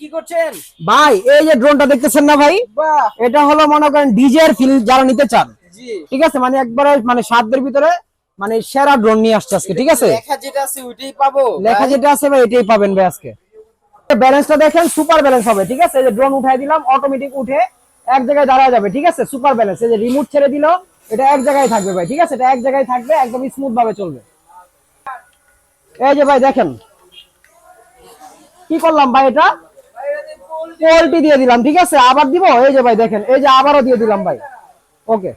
কি করছেন? ভাই এই যে ড্রোনটা দেখতেছেন না ভাই? এটা হলো মনে করেন ডিজে এর ফিল যারা নিতে চান। ঠিক আছে? মানে একবারে মানে সাধ্যের ভিতরে মানে সেরা ড্রোন নিয়ে আসছে আজকে ঠিক আছে? লেখা যেটা আছে ওইটাই পাবো। লেখা যেটা আছে ভাই এটাই পাবেন ভাই আজকে। ব্যালেন্সটা দেখেন সুপার ব্যালেন্স হবে ঠিক আছে? যে ড্রোন উঠাই দিলাম অটোমেটিক উঠে এক জায়গায় দাঁড়ায় যাবে ঠিক আছে? সুপার ব্যালেন্স এই যে রিমোট ছেড়ে দিল এটা এক জায়গায় থাকবে ভাই ঠিক আছে? এটা এক জায়গায় থাকবে একদম স্মুথ ভাবে চলবে। এই যে ভাই দেখেন। কি করলাম ভাই এটা? পোল্টি দিয়ে দিলাম ঠিক আছে? আবার দিব? এই যে ভাই দেখেন এই যে আবারও দিয়ে দিলাম ভাই। ওকে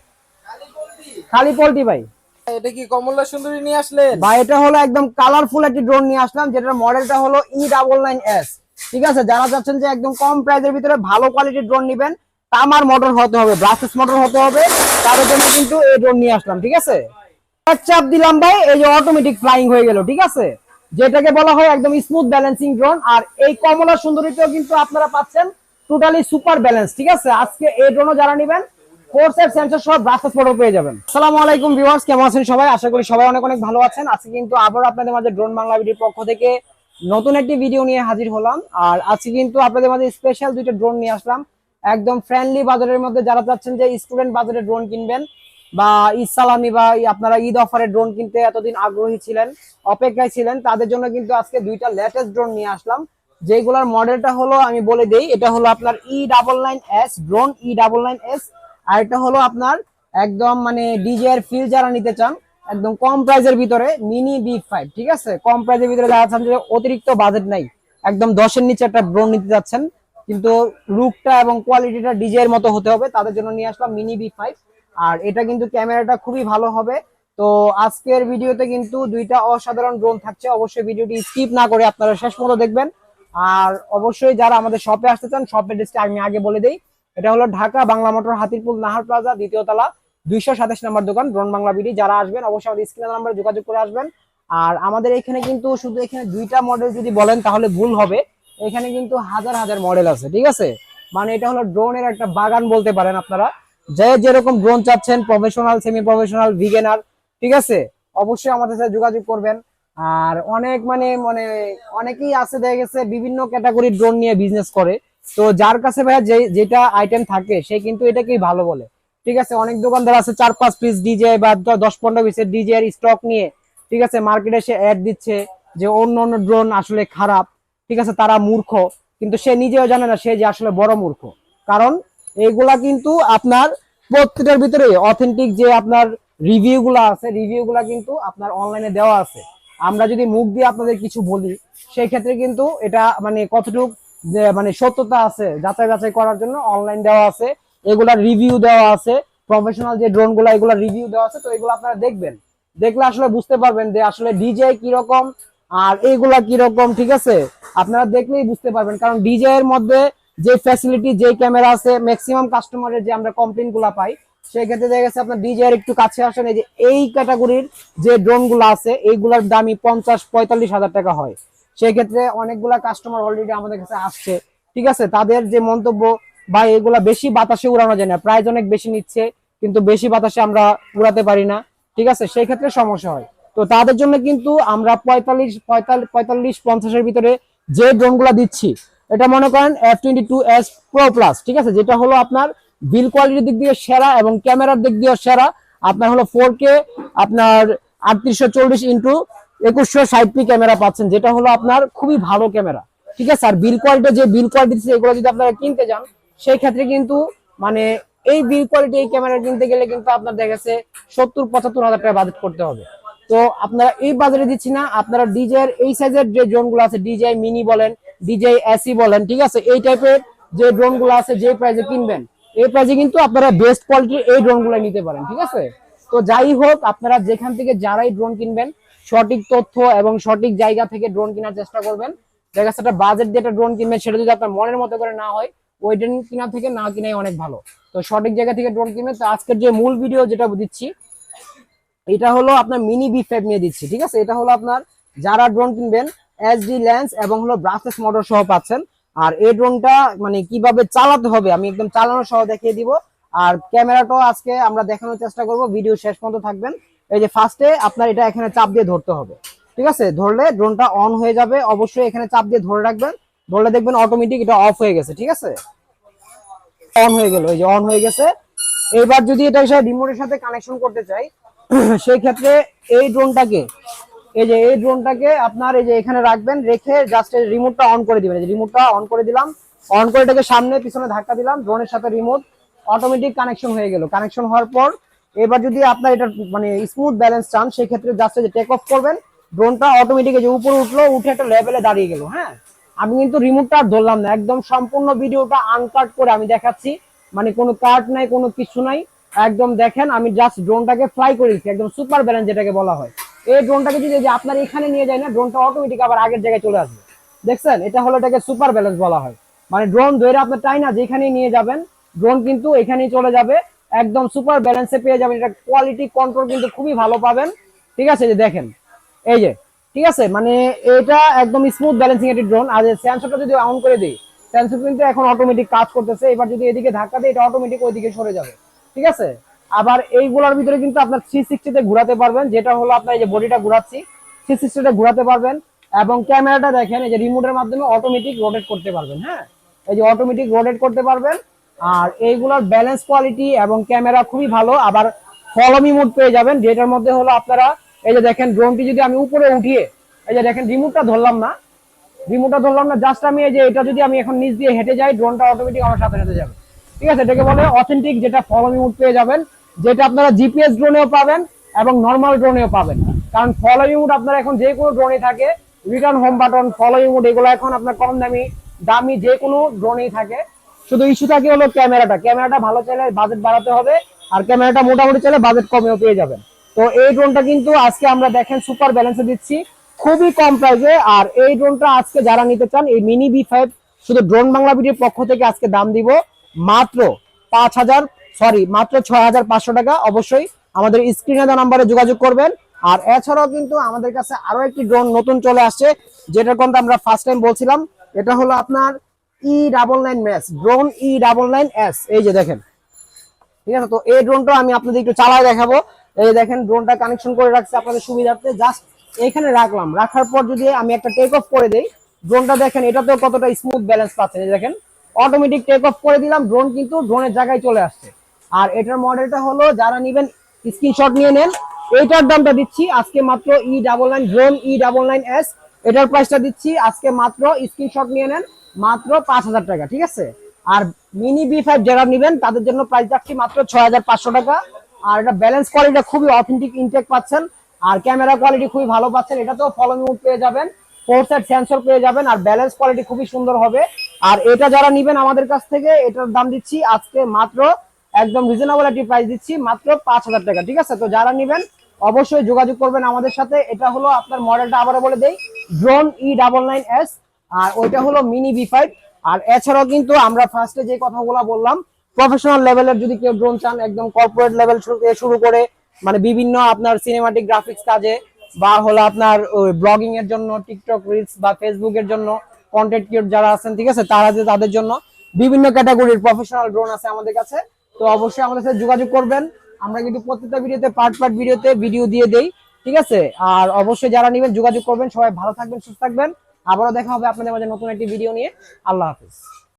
খালি পোল্টি ভাই। এটা কি কমলা সুন্দরী নিয়ে আসলেন? বা এটা হলো একদম কালারফুল একটি ড্রোন নিয়ে আসলাম যেটার মডেলটা হলো ই ডাবল নাইন এস ঠিক আছে? যারা চাচ্ছেন যে একদম কম প্রাইসের ভিতরে ভালো কোয়ালিটির ড্রোন নেবেন তামার মোটর হতে হবে ব্রাসেস মোটর হতে হবে তাদের জন্য কিন্তু এই ড্রোন নিয়ে আসলাম ঠিক আছে? চাপ দিলাম ভাই এই যে অটোমেটিক ফ্লাইং হয়ে গেল ঠিক আছে? যেটাকে বলা হয় একদম স্মুথ ব্যালেন্সিং ড্রোন আর এই কমলা সুন্দরীতেও কিন্তু আপনারা পাচ্ছেন টোটালি সুপার ব্যালেন্স ঠিক আছে? আজকে এই ড্রোনও যারা নেবেন সবাই? আশা করি সবাই অনেক অনেক ভালো আছেন। আজকে কিন্তু আবার আপনাদের মাঝে ড্রোন বাংলা ভিডিওর পক্ষ থেকে নতুন একটি ভিডিও নিয়ে হাজির হলাম। আর আজকে কিন্তু আপনাদের মাঝে স্পেশাল দুইটা ড্রোন নিয়ে আসলাম। একদম ফ্রেন্ডলি বাজারের মধ্যে যারা চাচ্ছেন যে স্টুডেন্ট বাজারে ড্রোন কিনবেন বা ঈদ সালামি বা আপনারা ঈদ অফারে ড্রোন কিনতে এতদিন আগ্রহী ছিলেন, অপেক্ষায় ছিলেন, তাদের জন্য কিন্তু আজকে দুইটা লেটেস্ট ড্রোন নিয়ে আসলাম। যেগুলোর মডেলটা হলো আমি বলে দিই, এটা হলো আপনার E double nine S drone E double nine S আর এটা হলো আপনার একদম মানে ডিজে এর ফিল যারা নিতে চান, একদম কম প্রাইজের ভিতরে মিনি বি ফাইভ ঠিক আছে? কম প্রাইজের ভিতরে যারা চান যে অতিরিক্ত বাজেট নাই, একদম দশের নিচে একটা ড্রোন নিতে যাচ্ছেন, কিন্তু লুকটা এবং কোয়ালিটিটা ডিজে এর মতো হতে হবে, তাদের জন্য নিয়ে আসলাম মিনি বি ফাইভ আর এটা কিন্তু ক্যামেরাটা খুবই ভালো হবে। তো আজকের ভিডিওতে কিন্তু দুইটা অসাধারণ ড্রোন থাকছে। অবশ্যই ভিডিওটি স্কিপ না করে আপনারা শেষ মতো দেখবেন। আর অবশ্যই যারা আমাদের শপে আসতে চান শপের ডিসটা আমি আগে বলে দেই। এটা হলো ঢাকা বাংলা মোটর হাতিরপুল নাহার প্লাজা, দ্বিতীয় তলা, দুইশো সাতাশ নাম্বার দোকান ড্রোন বাংলা বিডি। যারা আসবেন, অবশ্যই আমাদের স্ক্রিন নাম্বারে যোগাযোগ করে আসবেন। আর আমাদের এখানে কিন্তু শুধু এখানে দুইটা মডেল যদি বলেন, তাহলে ভুল হবে। এখানে কিন্তু হাজার হাজার মডেল আছে, ঠিক আছে? মানে এটা হলো ড্রোনের একটা বাগান বলতে পারেন আপনারা। যে যেরকম ড্রোন চাচ্ছেন প্রফেশনাল সেমি প্রফেশনাল ভিগেনার ঠিক আছে? অবশ্যই আমাদের সাথে যোগাযোগ করবেন। আর অনেক মানে মানে অনেকেই আছে, দেখা গেছে, বিভিন্ন ক্যাটাগরি ড্রোন নিয়ে বিজনেস করে। তো যার কাছে ভাইয়া যে, যেটা আইটেম থাকে, সে কিন্তু এটাকেই ভালো বলে। ঠিক আছে? অনেক দোকানদার আছে, চার পাঁচ পিস ডিজে বা দশ পনেরো পিসের ডিজে এর স্টক নিয়ে, ঠিক আছে? মার্কেটে সে অ্যাড দিচ্ছে যে অন্য অন্য ড্রোন আসলে খারাপ। ঠিক আছে? তারা মূর্খ। কিন্তু সে নিজেও জানে না সে যে আসলে বড় মূর্খ। কারণ এইগুলা কিন্তু আপনার প্রত্যেকটার ভিতরে অথেন্টিক যে আপনার রিভিউ গুলা আছে রিভিউ গুলা কিন্তু আপনার অনলাইনে দেওয়া আছে। আমরা যদি মুখ দিয়ে আপনাদের কিছু বলি, সেই ক্ষেত্রে কিন্তু এটা মানে কতটুক মানে সত্যতা আছে, যাচাই বাছাই করার জন্য অনলাইন দেওয়া আছে। এগুলার রিভিউ দেওয়া আছে। প্রফেশনাল যে ড্রোনগুলা এগুলা রিভিউ দেওয়া আছে। তো এগুলো আপনারা দেখবেন। দেখলে আসলে বুঝতে পারবেন যে আসলে ডিজে কীরকম আর এগুলা কীরকম ঠিক আছে? আপনারা দেখলেই বুঝতে পারবেন। কারণ ডিজে এর মধ্যে যে ফ্যাসিলিটি যে ক্যামেরা আছে ম্যাক্সিমাম কাস্টমারের যে আমরা কমপ্লেনগুলা পাই সেই ক্ষেত্রে দেখা গেছে আপনার ডিজে এর একটু কাছে আসেন, এই যে এই ক্যাটাগরির যে ড্রোনগুলো আছে, এইগুলার দামই পঞ্চাশ, পঁয়তাল্লিশ হাজার টাকা হয়। সেই ক্ষেত্রে অনেকগুলা কাস্টমার অলরেডি আমাদের কাছে আসছে, ঠিক আছে? তাদের যে মন্তব্য বা এগুলা বেশি বাতাসে উড়ানো যায় না প্রাইস অনেক বেশি নিচ্ছে, কিন্তু বেশি বাতাসে আমরা উড়াতে পারি না, ঠিক আছে? সেই ক্ষেত্রে সমস্যা হয়। তো তাদের জন্য কিন্তু আমরা পঁয়তাল্লিশ পঁয়তাল্লিশ পঁয়তাল্লিশ, পঞ্চাশের ভিতরে যে ড্রোনগুলা দিচ্ছি এটা মনে করেন F twenty two S pro plus ঠিক আছে? যেটা হলো আপনার বিল কোয়ালিটির দিক দিয়ে সেরা এবং ক্যামেরার দিক দিয়ে সেরা। আপনার হলো ফোর কে আপনার আটত্রিশশো চল্লিশ ইন্টু একুশশো ষাট পি ক্যামেরা পাচ্ছেন, যেটা হলো আপনার খুবই ভালো ক্যামেরা, ঠিক আছে? আর বিল কোয়ালিটি যে বিল কোয়ালিটি এগুলো যদি আপনারা কিনতে যান, সেই ক্ষেত্রে কিন্তু মানে এই বিল কোয়ালিটি এই ক্যামেরা কিনতে গেলে কিন্তু আপনার দেখা গেছে সত্তর পঁচাত্তর হাজার টাকা বাজেট করতে হবে। তো আপনারা এই বাজারে দিচ্ছি না, আপনারা ডিজে এই সাইজের যে ড্রোনগুলো আছে ডিজে মিনি বলেন ডিজে এসি বলেন, ঠিক আছে? এই টাইপের যে ড্রোনগুলো আছে, যে প্রাইজে কিনবেন, এই প্রাইজে কিন্তু আপনারা বেস্ট কোয়ালিটির এই ড্রোনগুলো নিতে পারেন, ঠিক আছে? তো যাই হোক, আপনারা যেখান থেকে যারাই ড্রোন কিনবেন, সঠিক তথ্য এবং সঠিক জায়গা থেকে ড্রোন কেনার চেষ্টা করবেন। দেখা যাচ্ছে একটা বাজেট দিয়ে একটা ড্রোন কিনবেন, সেটা যদি আপনার মনের মতো করে না হয়, ওই ড্রোন কিনা থেকে না কিনাই অনেক ভালো। তো সঠিক জায়গা থেকে ড্রোন কিনবেন। তো আজকের যে মূল ভিডিও যেটা দিচ্ছি, এটা হলো আপনার মিনি বি ফাইভ নিয়ে দিচ্ছি, ঠিক আছে? এটা হলো আপনার যারা ড্রোন কিনবেন এসডি লেন্স এবং হলো ব্রাসেস মোটর সহ পাচ্ছেন। আর এই ড্রোনটা মানে কীভাবে চালাতে হবে আমি একদম চালানো সহ দেখিয়ে দিব। আর ক্যামেরাটাও আজকে আমরা দেখানোর চেষ্টা করব, ভিডিও শেষ পর্যন্ত থাকবেন। এই যে ফার্স্টে আপনার এটা এখানে চাপ দিয়ে ধরতে হবে। ঠিক আছে? ধরলে ড্রোনটা অন হয়ে যাবে। অবশ্যই এখানে চাপ দিয়ে ধরে রাখবেন। ধরলে দেখবেন অটোমেটিক এটা অফ হয়ে গেছে। ঠিক আছে? অন হয়ে গেল। এই যে অন হয়ে গেছে। এবার যদি এটা রিমোটের সাথে কানেকশন করতে চাই, সেই ক্ষেত্রে এই ড্রোনটাকে এই যে, এই ড্রোনটাকে আপনার এই যে এখানে রাখবেন, রেখে জাস্ট রিমোটটা অন করে দিবেন। এই রিমোটটা অন করে দিলাম। অন করে এটাকে সামনে পিছনে ধাক্কা দিলাম ড্রোনের সাথে রিমোট অটোমেটিক কানেকশন হয়ে গেল। কানেকশন হওয়ার পর, এবার যদি আপনার এটা মানে স্মুথ ব্যালেন্স চান সেই ক্ষেত্রে জাস্ট যে টেক অফ করবেন ড্রোনটা অটোমেটিক যে উপরে উঠল, উঠে একটা লেভেলে দাঁড়িয়ে গেল হ্যাঁ? আমি কিন্তু রিমোটটা আর ধরলাম না। একদম সম্পূর্ণ ভিডিওটা আনকাট করে আমি দেখাচ্ছি। মানে কোনো কাট নাই, কোনো কিছু নাই। একদম দেখেন, আমি জাস্ট ড্রোনটাকে ফ্লাই করে দিচ্ছি। একদম সুপার ব্যালেন্স যেটাকে বলা হয়। এই ড্রোনটাকে যদি যে আপনার এখানে নিয়ে যায় না ড্রোনটা অটোমেটিক আবার আগের জায়গায় চলে আসবে। দেখছেন? এটা হলো এটাকে সুপার ব্যালেন্স বলা হয়। মানে ড্রোন ধরে আপনার টাই না যেখানেই নিয়ে যাবেন ড্রোন কিন্তু এখানেই চলে যাবে। একদম সুপার ব্যালেন্সে পেয়ে যাবেন। এটা কোয়ালিটি কন্ট্রোল কিন্তু খুবই ভালো পাবেন। ঠিক আছে? যে দেখেন। এই যে, ঠিক আছে? মানে এটা একদম স্মুথ ব্যালেন্সিং একটি ড্রোন আর সেন্সরটা যদি অন করে দিই সেন্সর কিন্তু এখন অটোমেটিক কাজ করতেছে। এবার যদি এদিকে ধাক্কা দিই এটা অটোমেটিক ওইদিকে সরে যাবে। ঠিক আছে? আবার এইগুলোর ভিতরে কিন্তু আপনার থ্রি সিক্সটিতে ঘুরাতে পারবেন, যেটা হলো আপনার এই যে বডিটা ঘুরাচ্ছি থ্রি সিক্সটিতে ঘোরাতে পারবেন এবং ক্যামেরাটা দেখেন, এই যে রিমোটের মাধ্যমে অটোমেটিক রোটেট করতে পারবেন হ্যাঁ? এই যে অটোমেটিক রোটেট করতে পারবেন, আর এইগুলোর ব্যালেন্স কোয়ালিটি এবং ক্যামেরা খুবই ভালো, আবার ফলোমি মোড পেয়ে যাবেন, যেটার মধ্যে হলো আপনারা, এই যে দেখেন ড্রোনটি যদি আমি উপরে উঠিয়ে, এই যে দেখেন রিমোটটা ধরলাম না রিমোটটা ধরলাম না জাস্ট আমি এই যে এটা যদি আমি এখন নিচ দিয়ে হেঁটে যাই ড্রোনটা অটোমেটিক আমার সাথে সাথে যাবে। ঠিক আছে? এটাকে বলে অথেন্টিক যেটা ফলোমি মোড পেয়ে যাবেন যেটা আপনারা জিপিএস ড্রোনেও পাবেন এবং নর্মাল ড্রোনেও পাবেন। কারণ ফলোমি মোড আপনার এখন যে কোনো ড্রোনে থাকে। Return home button follow me mode এগুলো এখন আপনার কম দামি দামি যে কোনো ড্রোনেই থাকে। শুধু ইস্যু থাকে হলো ক্যামেরাটা। ক্যামেরাটা ভালো চাইলে বাজেট বাড়াতে হবে, আর ক্যামেরাটা মোটামুটি চাইলে বাজেট কমেও পেয়ে যাবেন। তো এই ড্রোনটা কিন্তু আজকে আমরা দেখেন সুপার ব্যালেন্সে দিচ্ছি। খুবই কম প্রাইসে আর এই ড্রোনটা আজকে যারা নিতে চান, এই মিনি বি ফাইভ শুধু ড্রোন বাংলা ভিডিওর পক্ষ থেকে আজকে দাম দিব মাত্র পাঁচ হাজার সরি, মাত্র ছয় হাজার পাঁচশো টাকা। অবশ্যই আমাদের স্ক্রিনে দেওয়া নাম্বারে যোগাযোগ করবেন। আর এছাড়াও কিন্তু আমাদের কাছে আরও একটি ড্রোন নতুন চলে আসছে, যেটার কথা আমরা ফার্স্ট টাইম বলছিলাম। এটা হলো আপনার E double nine mass drone E double nine S এই যে দেখেন। ঠিক আছে? তো এই ড্রোনটা আমি আপনাদের একটু চালায় দেখাবো। এই দেখেন ড্রোনটা কানেকশন করে রাখছে আপনাদের সুবিধার্থে। জাস্ট এখানে রাখলাম। রাখার পর যদি আমি একটা টেক অফ করে দিই ড্রোনটা দেখেন, এটাতেও কতটা স্মুথ ব্যালেন্স পাচ্ছে। দেখেন অটোমেটিক টেক অফ করে দিলাম। ড্রোন কিন্তু ড্রোনের জায়গায় চলে আসছে। আর এটার মডেলটা হলো যারা নিবেন স্ক্রিনশট নিয়ে নেন। এইটার দামটা দিচ্ছি, আজকে মাত্র E double nine drone E double nine S এটার প্রাইসটা দিচ্ছি, আজকে মাত্র স্ক্রিনশট নিয়ে নেন, মাত্র পাঁচ হাজার টাকা, ঠিক আছে? আর মিনি বি ফাইভ যারা নিবেন, তাদের জন্য প্রাইস যাচ্ছি মাত্র ছয় হাজার পাঁচশো টাকা। আর এটা ব্যালেন্স কোয়ালিটিটা খুবই অথেন্টিক ইনটেক পাচ্ছেন, আর ক্যামেরা কোয়ালিটি খুবই ভালো পাচ্ছেন, এটাতেও ফলো মুড পেয়ে যাবেন ফোর সাইড সেন্সর পেয়ে যাবেন, আর ব্যালেন্স কোয়ালিটি খুবই সুন্দর হবে। আর এটা যারা নিবেন আমাদের কাছ থেকে, এটার দাম দিচ্ছি আজকে মাত্র একদম রিজনেবল একটি প্রাইস দিচ্ছি, মাত্র পাঁচ হাজার টাকা, ঠিক আছে? তো যারা নিবেন, অবশ্যই যোগাযোগ করবেন আমাদের সাথে। এটা হলো আপনার মডেলটা আবারও বলে দেই drone E double nine S আর ওইটা হলো মিনি বি ফাইভ আর এছাড়াও কিন্তু আমরা ফার্স্টে যে কথাগুলো বললাম প্রফেশনাল লেভেলের যদি কেউ ড্রোন চান, একদম কর্পোরেট লেভেল শুরু করে মানে বিভিন্ন আপনার সিনেমাটিক গ্রাফিক্স কাজে, বা হলো আপনার ব্লগিং এর জন্য টিকটক রিলস বা ফেসবুক এর জন্য কন্টেন্ট ক্রিয়েটর যারা আছেন, ঠিক আছে? তারা যে তাদের জন্য বিভিন্ন ক্যাটাগরির প্রফেশনাল ড্রোন আছে আমাদের কাছে। তো অবশ্যই আমাদের সাথে যোগাযোগ করবেন। আমরা কিন্তু প্রত্যেকটা ভিডিওতে পার্ট পার্ট ভিডিওতে ভিডিও দিয়ে দেই, ঠিক আছে? আর অবশ্যই যারা নেবেন, যোগাযোগ করবেন। সবাই ভালো থাকবেন, সুস্থ থাকবেন। আবারও দেখা হবে আপনাদের মাঝে নতুন একটি ভিডিও নিয়ে। আল্লাহ হাফিজ।